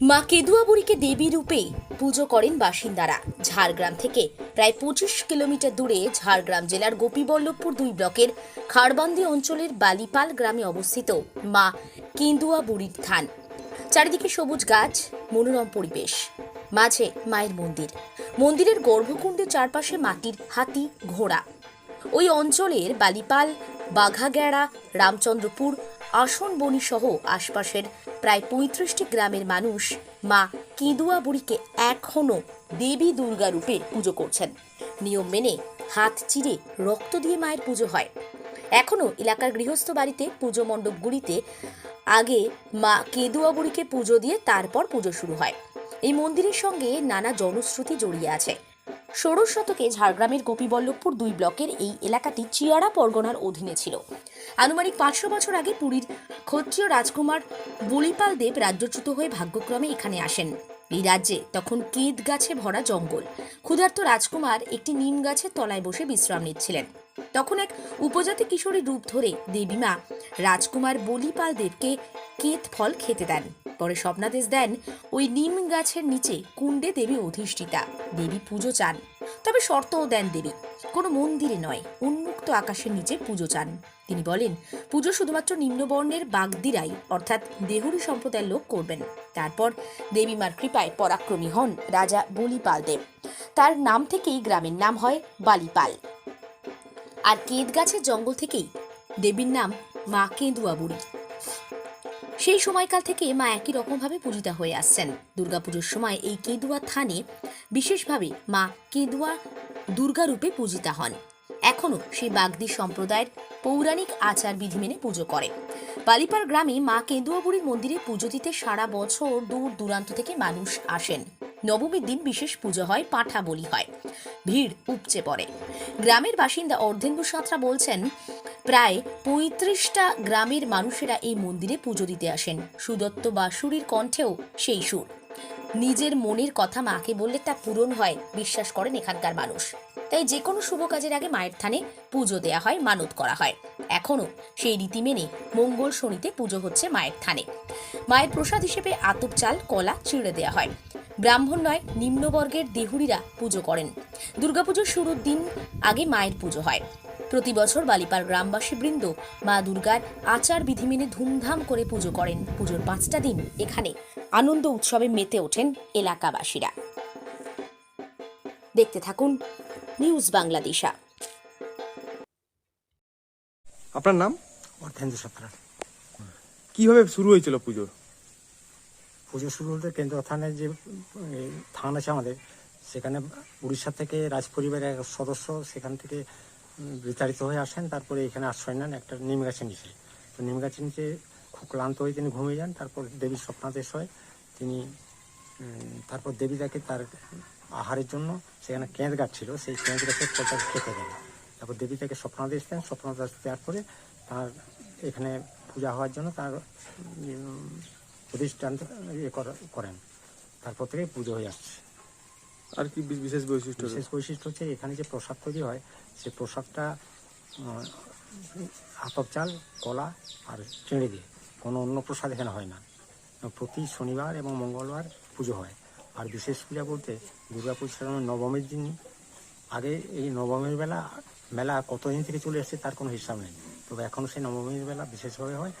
মা কেদুয়া বুড়িকে দেবী রূপে পুজো করেন বাসিন্দারা। ঝাড়গ্রাম থেকে প্রায় পঁচিশ কিলোমিটার দূরে ঝাড়গ্রাম জেলার গোপীবল্লভপুর দুই ব্লকের খাড়বান্দি অঞ্চলের বালিপাল গ্রামে অবস্থিত মা কেন্দুয়া বুড়ির থান। চারিদিকে সবুজ গাছ, মনোরম পরিবেশ। মাঝে মায়ের মন্দির। মন্দিরের গর্ভকুণ্ডের চারপাশে মাটির হাতি ঘোড়া। ওই অঞ্চলের বালিপাল, বাঘাগেড়া, রামচন্দ্রপুর আসনবনি সহ আশপাশের প্রায় পঁয়ত্রিশটি গ্রামের মানুষ মা কেঁদুয়া বুড়িকে এখনও দেবী দুর্গা রূপে পুজো করছেন। নিয়ম মেনে হাত চিরে রক্ত দিয়ে মায়ের পুজো হয়। এখনও এলাকার গৃহস্থ বাড়িতে পুজো মণ্ডপগুলিতে আগে মা কেদুয়া বুড়িকে পুজো দিয়ে তারপর পুজো শুরু হয়। এই মন্দিরের সঙ্গে নানা জনশ্রুতি জড়িয়ে আছে। ষোড়শ শতকে ঝাড়গ্রামের গোপীবল্লভপুর দুই ব্লকের এই এলাকাটি চিয়ারা পরগনার অধীনে ছিল। আনুমানিক পাঁচশো বছর আগে পুরীর ক্ষত্রিয় রাজকুমার বলিপাল দেব রাজ্যচ্যুত হয়ে ভাগ্যক্রমে এখানে আসেন। এই রাজ্যে তখন কেদ গাছে ভরা জঙ্গল। ক্ষুধার্ত রাজকুমার একটি নিম গাছের তলায় বসে বিশ্রাম নিচ্ছিলেন। তখন এক উপজাতি কিশোরীর রূপ ধরে দেবীমা রাজকুমার বলিপাল দেবকে কেত ফল খেতে দেন। পরে স্বপ্নাদেশ দেন, ওই নিম গাছের নিচে কুণ্ডে দেবী অধিষ্ঠিতা। দেবী পুজো চান। তবে শর্তও দেন দেবী কোনো মন্দিরে নয়, উন্মুক্ত আকাশের নিচে পুজো চান। তিনি বলেন, পুজো শুধুমাত্র নিম্নবর্ণের বাগদিরাই, অর্থাৎ দেহুরি সম্প্রদায়ের লোক করবেন। তারপর দেবীমার কৃপায় পরাক্রমী হন রাজা বলিপাল দেব। তার নাম থেকেই গ্রামের নাম হয় বালিপাল। আর কেদ গাছের জঙ্গল থেকেই দেবীর নাম মা কেঁদুয়া বুড়ি সেই সময়কাল থেকে মা একই রকমভাবে পূজিতা হয়ে আসছেন। দুর্গাপুজোর সময় এই কেদুয়া থানে বিশেষভাবে মা কেদুয়া দুর্গা রূপে পূজিতা হন। এখনও সেই বাগদি সম্প্রদায়ের পৌরাণিক আচার বিধি মেনে পুজো করে। বালিপার গ্রামে মা কেঁদুয়া বুড়ির মন্দিরে পুজো দিতে সারা বছর দূর দূরান্ত থেকে মানুষ আসেন। নবমীর দিন বিশেষ পুজো হয়, পাঠা বলি হয়। ভিড় উপচে পড়ে। গ্রামের বাসিন্দা অর্ধেন্দু সাঁতরা বলছেন প্রায় পঁয়ত্রিশটা গ্রামের মানুষেরা এই মন্দিরে পুজো দিতে আসেন। সুদত্ত বাসুরির কণ্ঠেও সেই সুর। নিজের মনের কথা মাকে বললে তা পূরণ হয়, বিশ্বাস করেন এখানকার মানুষ। তাই যে কোনো শুভ কাজের আগে মায়ের থানে পুজো দেয়া হয়, মানত করা হয়। এখনও সেই রীতি মেনে মঙ্গল শনিতে পুজো হচ্ছে মায়ের থানে। মায়ের প্রসাদ হিসেবে আতপ চাল, কলা চিড়ে দেয়া হয়। ব্রাহ্মণ নয়, নিম্নবর্গের দেহুরিরা পুজো করেন। দুর্গাপুজোর শুরুর দিন আগে মায়ের পুজো হয়। প্রতি বছর বালিপার গ্রামবাসী বৃন্দ মা দুর্গার আচার বিধি মেনে ধুমধাম করে পুজো করেন। পুজোর পাঁচটা দিন এখানে আনন্দ উৎসবে মেতে ওঠেন এলাকাবাসীরা। দেখতে থাকুন নিউজ বাংলাদেশা আপনার নাম? অর্থেন্দু সত্রা। কীভাবে শুরু হয়েছিল পুজোর পুজো শুরু হতে কেন্দ্র থানের যে থান আছে আমাদের সেখানে উড়িষ্যা থেকে রাজ পরিবারের এক সদস্য সেখান থেকে বিতাড়িত হয়ে আসেন, তারপরে এখানে আশ্রয় নেন একটা নিম গাছের নিচে। তো নিম গাছের নিচে খুব ক্লান্ত হয়ে তিনি ঘুমিয়ে যান, তারপর দেবীর স্বপ্নাদেশ হয়। তিনি তারপর দেবী তাকে তার আহারের জন্য সেখানে কেঁদ গাছ ছিল সেই কেঁদ গাছের ফলটা খেতে দেন। তারপর দেবী তাকে স্বপ্নাদেশ দেন, স্বপ্নাদেশ দেওয়ার পরে তার এখানে পূজা হওয়ার জন্য তার প্রতিষ্ঠান করা- করেন। তারপর থেকে পুজো হয়ে আসছে। আর কি বিশেষ বৈশিষ্ট্য বিশেষ বৈশিষ্ট্য হচ্ছে এখানে যে প্রসাদ তৈরি হয়, সে প্রসাদটা আতপ চাল, কলা আর চিঁড়ে দিয়ে। কোনো অন্য প্রসাদ এখানে হয় না। প্রতি শনিবার এবং মঙ্গলবার পুজো হয়। আর বিশেষ পূজা বলতে দুর্গা পুজোর নবমীর দিন। আগে এই নবমীর বেলা, মেলা কতদিন থেকে চলে এসেছে তার কোনো হিসাব নেই। তবে এখনও সেই নবমীর বেলা বিশেষভাবে হয়।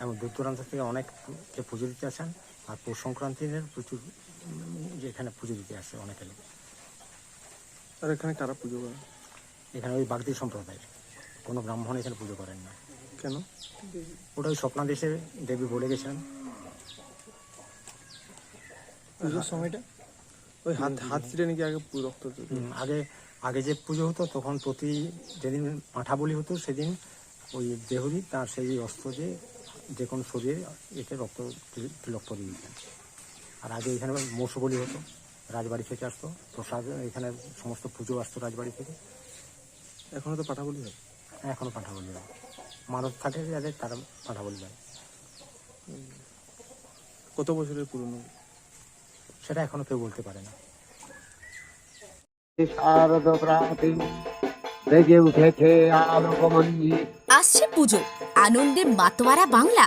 এবং দূর দূরান্ত থেকে অনেক পুজো দিতে আসেন। আর পৌষ সংক্রান্তির প্রচুর যে এখানে পুজো দিতে আসে অনেকে লোক। আর এখানে কারা পুজো করে? এখানে ওই বাগদি সম্প্রদায়। কোনো ব্রাহ্মণ এখানে পুজো করেন না। কেন? ওটা ওই স্বপ্নাদেশে দেবী বলে গেছেন পুজোর সময়টা? ওই হাত হাত ছিঁড়ে নাকি আগে রক্ত আগে আগে যে পুজো হতো তখন প্রতি যেদিন পাঁঠা বলি হতো সেদিন ওই দেহরি তার সেই অস্ত্র দিয়ে যে কোনো শরীরে এতে রক্ত তিল- তিলক পরিয়ে দিতেন। আর আগে এখানে মোষ বলি হতো রাজবাড়ি থেকে আসতো প্রসাদ এখানে সমস্ত পুজো আসতো রাজবাড়ি থেকে। এখনও তো পাঠা বলি হয়? এখনও পাঠাবলি হয়। মানত থাকে যাদের তারা পাঁঠা বলি যায় কত বছরের পুরনো? সেটা এখনও কেউ বলতে পারে না। শারদ প্রাতি বেজে উঠেছে আলোকমঞ্জি আসছে পুজো আনন্দে মাতোয়ারা বাংলা।